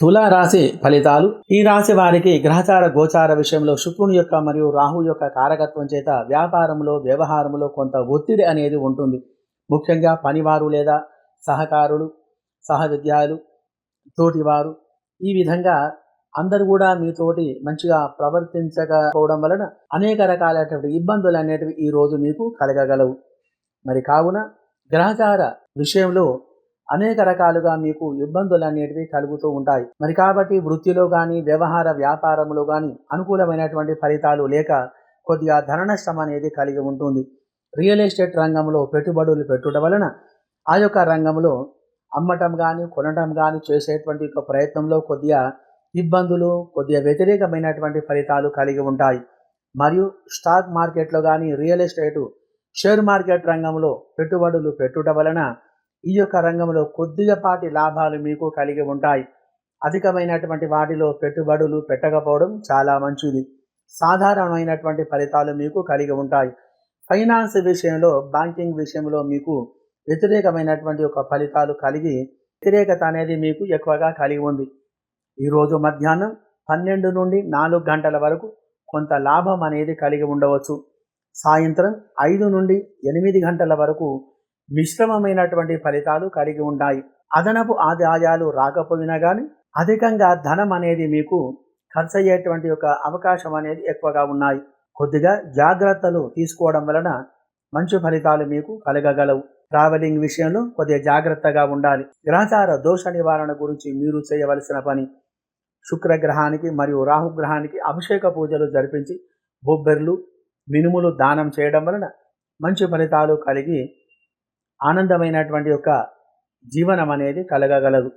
తులా రాశి ఫలితాలు. ఈ రాశి వారికి గ్రహచార గోచార విషయంలో శుక్రుని యొక్క మరియు రాహు యొక్క కారకత్వం చేత వ్యాపారంలో వ్యవహారంలో కొంత ఒత్తిడి అనేది ఉంటుంది. ముఖ్యంగా పనివారు లేదా సహకారులు సహవిద్యాలు తోటివారు ఈ విధంగా అందరూ కూడా మీతోటి మంచిగా ప్రవర్తించకపోవడం వలన అనేక రకాలైనటువంటి ఇబ్బందులు అనేటివి ఈ రోజు మీకు కలగగలవు. మరి కావున గ్రహచార విషయంలో అనేక రకాలుగా మీకు ఇబ్బందులు అనేటివి కలుగుతూ ఉంటాయి. మరి కాబట్టి వృత్తిలో కానీ వ్యవహార వ్యాపారంలో కానీ అనుకూలమైనటువంటి ఫలితాలు లేక కొద్దిగా ధన నష్టం అనేది కలిగి ఉంటుంది. రియల్ ఎస్టేట్ రంగంలో పెట్టుబడులు పెట్టుట వలన ఆ యొక్క రంగంలో అమ్మటం కానీ కొనటం కానీ చేసేటువంటి ఒక ప్రయత్నంలో కొద్దిగా ఇబ్బందులు కొద్దిగా వ్యతిరేకమైనటువంటి ఫలితాలు కలిగి ఉంటాయి. మరియు స్టాక్ మార్కెట్లో కానీ రియల్ ఎస్టేటు షేర్ మార్కెట్ రంగంలో పెట్టుబడులు పెట్టుట వలన ఈ యొక్క రంగంలో కొద్దిగా పాటి లాభాలు మీకు కలిగి ఉంటాయి. అధికమైనటువంటి వాటిలో పెట్టుబడులు పెట్టకపోవడం చాలా మంచిది. సాధారణమైనటువంటి ఫలితాలు మీకు కలిగి ఉంటాయి. ఫైనాన్స్ విషయంలో బ్యాంకింగ్ విషయంలో మీకు వ్యతిరేకమైనటువంటి ఒక ఫలితాలు కలిగి వ్యతిరేకత అనేది మీకు ఎక్కువగా కలిగి ఉంది. ఈరోజు మధ్యాహ్నం పన్నెండు నుండి నాలుగు గంటల వరకు కొంత లాభం అనేది కలిగి ఉండవచ్చు. సాయంత్రం ఐదు నుండి ఎనిమిది గంటల వరకు మిశ్రమమైనటువంటి ఫలితాలు కలిగి ఉన్నాయి అదనపు ఆదాయాలు రాకపోయినా కానీ అధికంగా ధనం అనేది మీకు ఖర్చు అయ్యేటువంటి ఒక అవకాశం అనేది ఎక్కువగా ఉన్నాయి. కొద్దిగా జాగ్రత్తలు తీసుకోవడం వలన మంచి ఫలితాలు మీకు కలగగలవు. ట్రావెలింగ్ విషయంలో కొద్దిగా జాగ్రత్తగా ఉండాలి. గ్రహచార దోష నివారణ గురించి మీరు చేయవలసిన పని. శుక్రగ్రహానికి మరియు రాహుగ్రహానికి అభిషేక పూజలు జరిపించి బొబ్బెర్లు మినుములు దానం చేయడం వలన మంచి ఫలితాలు కలిగి ఆనందమైనటువంటి యొక్క జీవనం అనేది కలగగలదు.